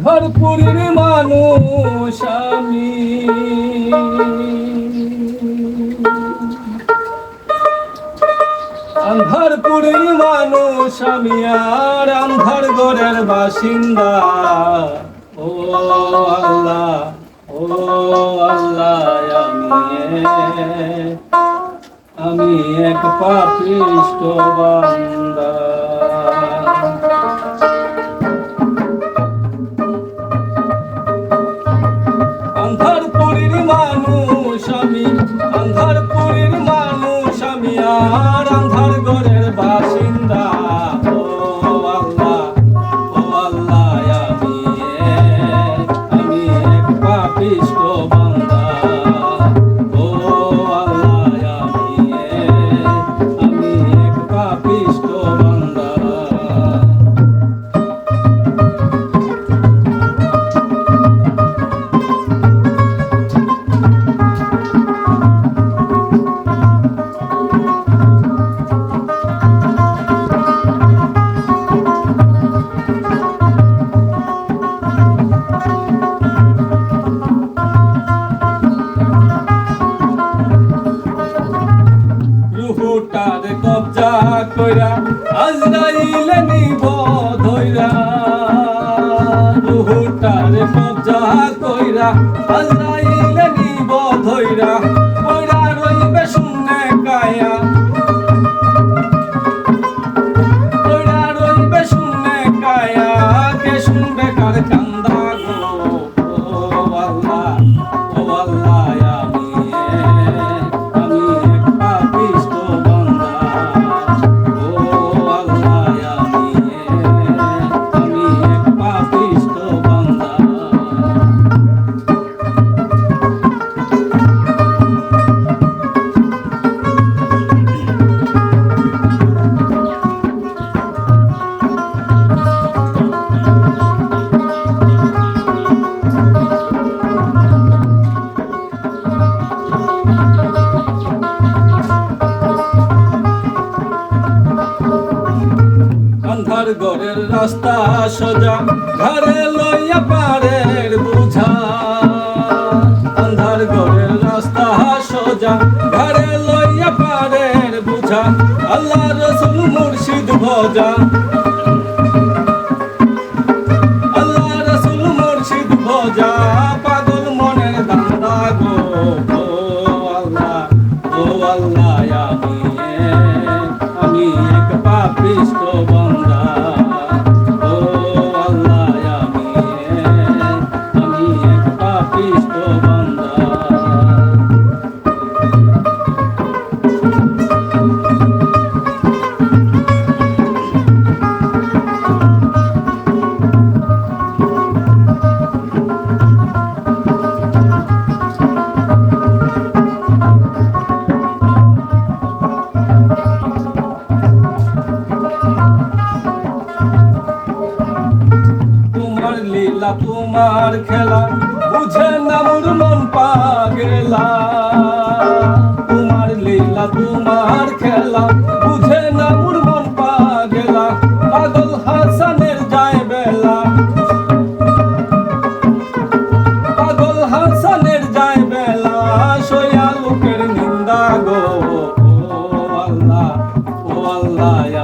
আন্ধারপুরের মানুষ আমি। আন্ধারপুরের মানুষ আমি আর আন্ধার গড়ের বাসিন্দা। ও আল্লাহ ও আল্লাহ, আমি আমি এক পাপিষ্ট বান্দা। আমি আজরাইলে নিব ধইরা রুহুটার কবজা কইরা ঘরের রাস্তা সোজা ঘরে লইয়া পারের বুঝা। আন্ধার ঘরের রাস্তা সোজা ঘরে লইয়া পারের বুঝা। আল্লাহ রসুল মুর্শিদ ভজা। আল্লাহ রসুল ভজা। পাগল মনের গো আমি এক, লীলা তোমার খেলা বুঝে না মোর মন পাগেলা। তোমার লীলা, তোমার খেলা বুঝে না মোর মন পাগেলা। পাগল হাসানের যায় বেলা। পাগল হাসানের যায় বেলা। সয়া লোকের নিন্দা গো, ও আল্লাহ ও আল্লাহ